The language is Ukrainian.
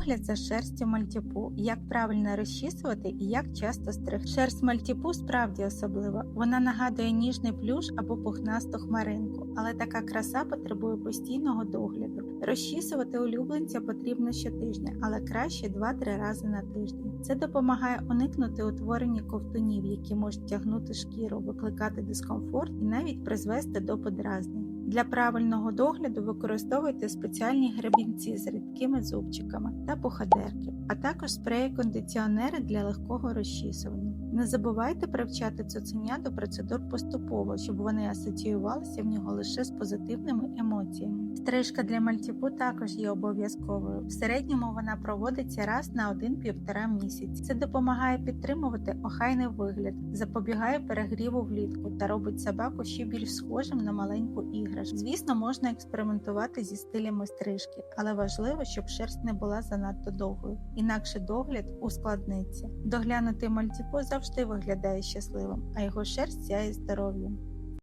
Догляд за шерстю мальтіпу, як правильно розчісувати і як часто стригти. Шерсть мальтіпу справді особлива. Вона нагадує ніжний плюш або пухнасту хмаринку, але така краса потребує постійного догляду. Розчісувати улюбленця потрібно щотижня, але краще 2-3 рази на тиждень. Це допомагає уникнути утворення ковтунів, які можуть тягнути шкіру, викликати дискомфорт і навіть призвести до подразнень. Для правильного догляду використовуйте спеціальні гребінці з рідкими зубчиками та пухадерки, а також спреї-кондиціонери для легкого розчісування. Не забувайте привчати цуценя до процедур поступово, щоб вони асоціювалися в нього лише з позитивними емоціями. Стрижка для мальтіпу також є обов'язковою. В середньому вона проводиться раз на 1-1,5 місяць. Це допомагає підтримувати охайний вигляд, запобігає перегріву влітку та робить собаку ще більш схожим на маленьку іграшку. Звісно, можна експериментувати зі стилями стрижки, але важливо, щоб шерсть не була занадто довгою, інакше догляд ускладниться. Доглянутий мальтіпо завжди виглядає щасливим, а його шерсть сяє здоров'ям.